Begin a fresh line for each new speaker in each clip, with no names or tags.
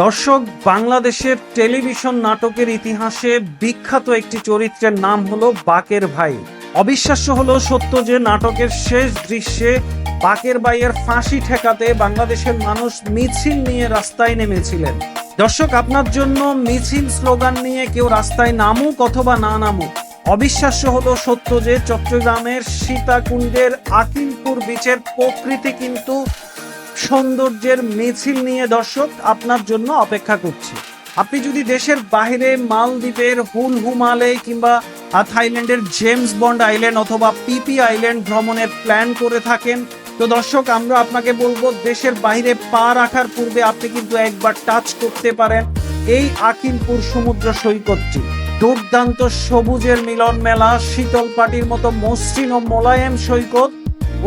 দর্শক, বাংলাদেশের টেলিভিশন নাটকের ইতিহাসে বিখ্যাত একটি চরিত্রের নাম হলো বাকের ভাই। অবিশ্বাস্য হলো সত্য যে নাটকের শেষ দৃশ্যে বাকের ভাইয়ের ফাঁসি ঠেকাতে বাংলাদেশের মানুষ মিছিল নিয়ে রাস্তায় নেমেছিলেন। দর্শক, আপনার জন্য মিছিল স্লোগান নিয়ে কেউ রাস্তায় নামুক অথবা না নামুক। অবিশ্বাস্য হলো সত্য যে চট্টগ্রামের সীতাকুণ্ডের আকিলপুর বিচের প্রকৃতি কিন্তু সৌন্দর্যের মিছিল নিয়ে দর্শক আপনার জন্য অপেক্ষা করছে। আপনি যদি দেশের বাইরে মালদ্বীপের হুল হুমালে কিংবা থাইল্যান্ডের জেমস বন্ড আইল্যান্ড অথবা পিপি আইল্যান্ড ভ্রমণের প্ল্যান করে থাকেন, তো দর্শক, আমরা আপনাকে বলব দেশের বাইরে পা রাখার পূর্বে আপনি কিন্তু একবার টাচ করতে পারেন এই আকিমপুর সমুদ্র সৈকতটি। দুর্দান্ত সবুজের মিলন মেলা, শীতল পাটির মতো মসৃণ ও মোলায়েম সৈকত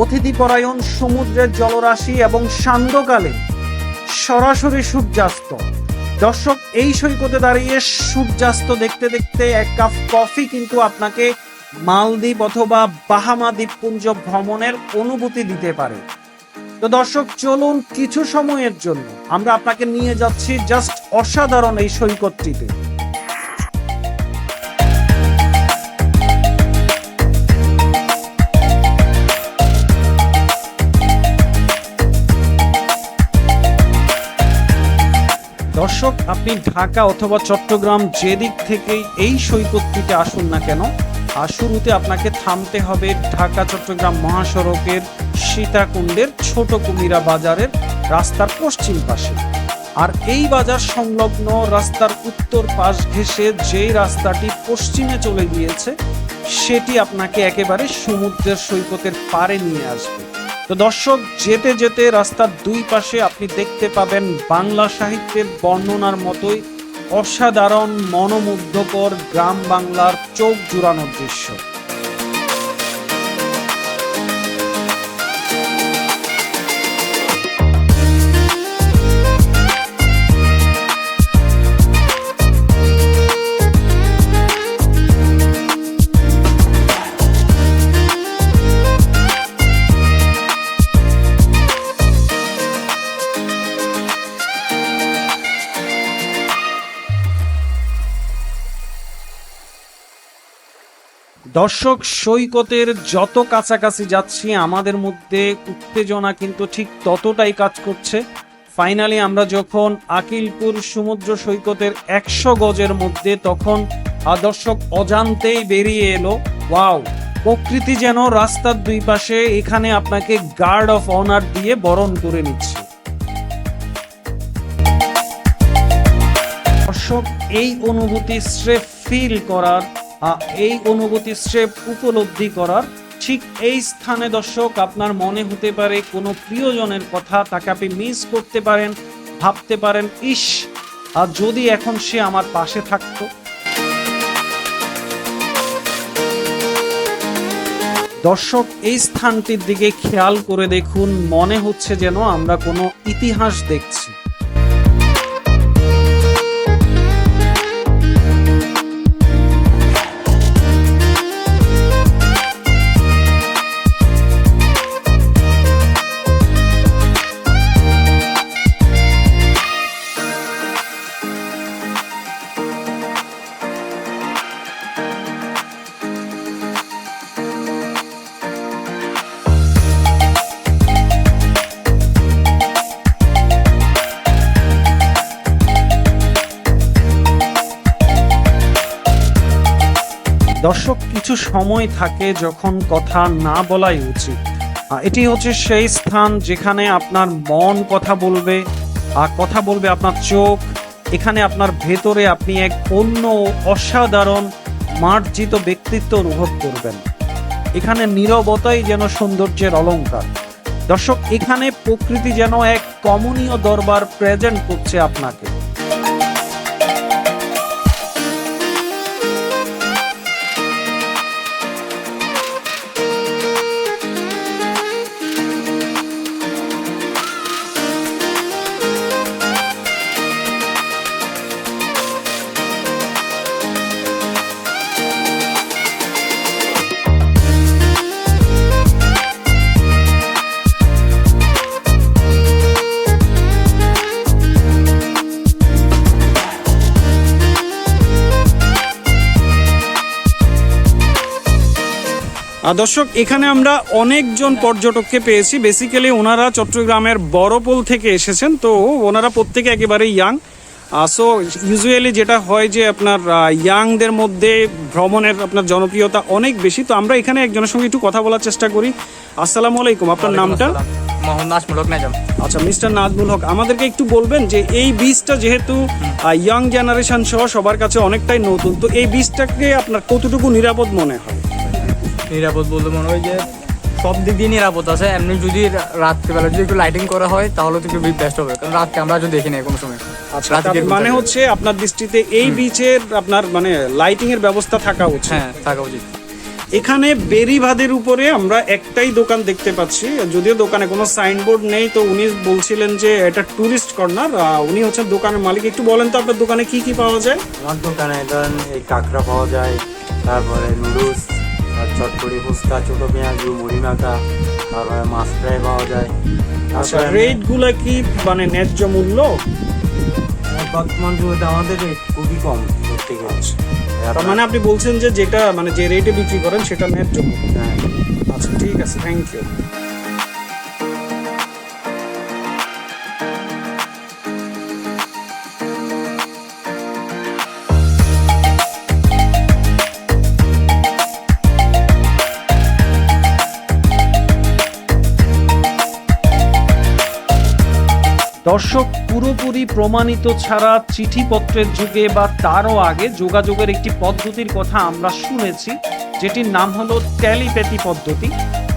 অতিথিপরায়ণ সমুদ্রের জলরাশি এবং সান্ধ্যকালে সরাসরি সূর্যাস্ত। দর্শক, এই সৈকতে দাঁড়িয়ে সূর্যাস্ত দেখতে দেখতে এক কাপ কফি কিন্তু আপনাকে মালদ্বীপ অথবা বাহামা দ্বীপপুঞ্জ ভ্রমণের অনুভূতি দিতে পারে। তো দর্শক, চলুন কিছু সময়ের জন্য আমরা আপনাকে নিয়ে যাচ্ছি জাস্ট অসাধারণ এই সৈকতটিতে। দর্শক, আপনি ঢাকা অথবা চট্টগ্রাম যেদিক থেকেই এই সৈকতটিতে আসুন না কেন? আর শুরুতে আপনাকে থামতে হবে ঢাকা চট্টগ্রাম মহাসড়কের সীতাকুণ্ডের ছোট কুমিরা বাজারের রাস্তার পশ্চিম পাশে। আর এই বাজার সংলগ্ন রাস্তার উত্তর পাশ ঘেঁষে যেই রাস্তাটি পশ্চিমে চলে গিয়েছে, সেটি আপনাকে একেবারে সমুদ্রের সৈকতের পাড়ে নিয়ে আসবে। তো দর্শক, যেতে যেতে রাস্তার দুই পাশে আপনি দেখতে পাবেন বাংলা সাহিত্যের বর্ণনার মতোই অসাধারণ, মনোমুগ্ধকর গ্রাম বাংলার চোখ জুড়ানোর দৃশ্য। দর্শক, সৈকতের যত কাছাকাছি যাচ্ছি, আমাদের মধ্যে উত্তেজনা কিন্তু ঠিক ততটাই কাজ করছে। ফাইনালি আমরা যখন আকিলপুর সমুদ্র সৈকতের একশো গজের মধ্যে তখন দর্শক অজান্তেই বেরিয়ে এলো। ওয়াও প্রকৃতি যেন রাস্তার দুই পাশে এখানে আপনাকে গার্ড অফ অনার দিয়ে বরণ করে নিচ্ছে। দর্শক, এই অনুভূতি স্রেফ ফিল করার এই অনুভূতি স্রেফ উপলব্ধি করার। ঠিক এই স্থানে দর্শক, আপনার মনে হতে পারে কোনো প্রিয়জনের কথা তাকে আপনি মিস করতে পারেন, ভাবতে পারেন, ইস আর যদি এখন সে আমার পাশে থাকতো। দর্শক, এই স্থানটির দিকে খেয়াল করে দেখুন, মনে হচ্ছে যেন আমরা কোনো ইতিহাস দেখছি। কিছু সময় থাকে যখন কথা না বলাই উচিত। এটি হচ্ছে সেই স্থান যেখানে আপনার মন কথা বলবে, আর কথা বলবে আপনার চোখ। এখানে আপনার ভেতরে আপনি এক অন্য অসাধারণ, মার্জিত ব্যক্তিত্ব অনুভব করবেন। এখানে নীরবতাই যেন সৌন্দর্যের অলঙ্কার। দর্শক, এখানে প্রকৃতি যেন এক কমনীয় দরবার প্রেজেন্ট করছে আপনাকে। দর্শক এখানে আমরা অনেকজন পর্যটককে পেয়েছি। বেসিক্যালি ওনারা চট্টগ্রামের বড়পোল থেকে এসেছেন। তো ওনারা প্রত্যেকে একেবারে ইয়াং সো ইউজুয়ালি যেটা হয় যে আপনার ইয়াংদের মধ্যে ভ্রমণের আপনার জনপ্রিয়তা অনেক বেশি। তো আমরা এখানে একজনের সঙ্গে একটু কথা বলার চেষ্টা করি। আসসালামু আলাইকুম। আপনার নামটা? আচ্ছা মিস্টার নাজমুল হক আমাদেরকে একটু বলবেন যে এই বীজটা যেহেতু ইয়াং জেনারেশন সহ সবার কাছে অনেকটাই নতুন তো এই বীজটাকে আপনার কতটুকু নিরাপদ মনে হয়?
নিরাপদ বলতে মনে হয় যে সব দিক দিয়ে নিরাপদ আছে। এমনি যদি রাত্রিবেলা যদি একটু লাইটিং করা হয় তাহলে তো একটু বেস্ট হবে। কারণ রাতকে আমরা যদি দেখি না কোনো সময়।
আচ্ছা মানে হচ্ছে আপনার দৃষ্টিতে এই বিচের আপনার মানে লাইটিং এর ব্যবস্থা থাকা উচিত।
হ্যাঁ থাকা উচিত।
এখানে বেরিবাদের উপরে আমরা একটাই দোকান দেখতে পাচ্ছি। যদিও দোকানে কোনো সাইনবোর্ড নেই তো উনি বলছিলেন যে এটা টুরিস্ট কর্নার উনি হচ্ছেন দোকানের মালিক। একটু বলেন তো আপনার দোকানে কি কি পাওয়া যায়?
আমার দোকানে ধরেন এই কাঁকড়া পাওয়া যায় তারপরে নুডলস চটপটি ফুচকা ছোটো পেঁয়াজু মুড়ি মাখা তারপরে মাছ ফ্রাই পাওয়া যায়।
আচ্ছা রেটগুলো রেটগুলা কি মানে ন্যায্য মূল্য?
বর্তমান যুগে আমাদের রেট খুবই কম ধরতে
গেছে মানে আপনি বলছেন যে যেটা মানে যে রেটে বিক্রি করেন সেটা ন্যায্য মূল্য।
হ্যাঁ।
আচ্ছা ঠিক আছে থ্যাংক ইউ দর্শক পুরোপুরি প্রমাণিত ছাড়া চিঠিপত্রের যুগে বা তারও আগে যোগাযোগের একটি পদ্ধতির কথা আমরা শুনেছি, যেটির নাম হলো ট্যালিপ্যাথি পদ্ধতি।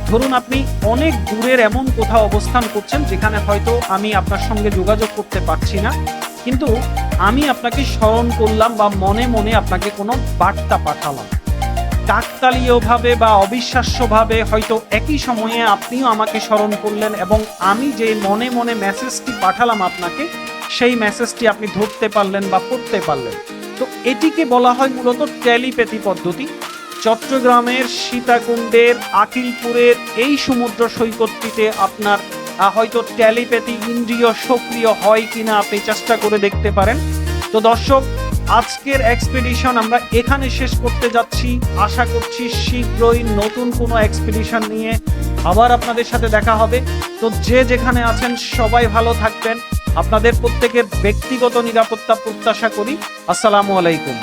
ধরুন আপনি অনেক দূরের এমন কোথাও অবস্থান করছেন যেখানে হয়তো আমি আপনার সঙ্গে যোগাযোগ করতে পারছি না, কিন্তু আমি আপনাকে স্মরণ করলাম বা মনে মনে আপনাকে কোনো বার্তা পাঠালাম। কাকতালীয়ভাবে বা অবিশ্বাস্যভাবে হয়তো একই সময়ে আপনিও আমাকে স্মরণ করলেন এবং আমি যে মনে মনে মেসেজটি পাঠালাম আপনাকে, সেই মেসেজটি আপনি ধরতে পারলেন বা পড়তে পারলেন। তো এটিকে বলা হয় মূলত ট্যালিপ্যাথি পদ্ধতি। চট্টগ্রামের সীতাকুণ্ডের আকিলপুরের এই সমুদ্র সৈকতটিতে আপনার হয়তো ট্যালিপ্যাথি ইন্দ্রিয় সক্রিয় হয় কিনা আপনি চেষ্টা করে দেখতে পারেন। তো দর্শক আজকের এক্সপেডিশন আমরা এখানে শেষ করতে যাচ্ছি। আশা করছি শীঘ্রই নতুন কোনো এক্সপেডিশন নিয়ে আবার আপনাদের সাথে দেখা হবে। তো যে যেখানে আছেন সবাই ভালো থাকবেন। আপনাদের প্রত্যেকের ব্যক্তিগত নিরাপত্তা প্রত্যাশা করি। আসসালামু আলাইকুম।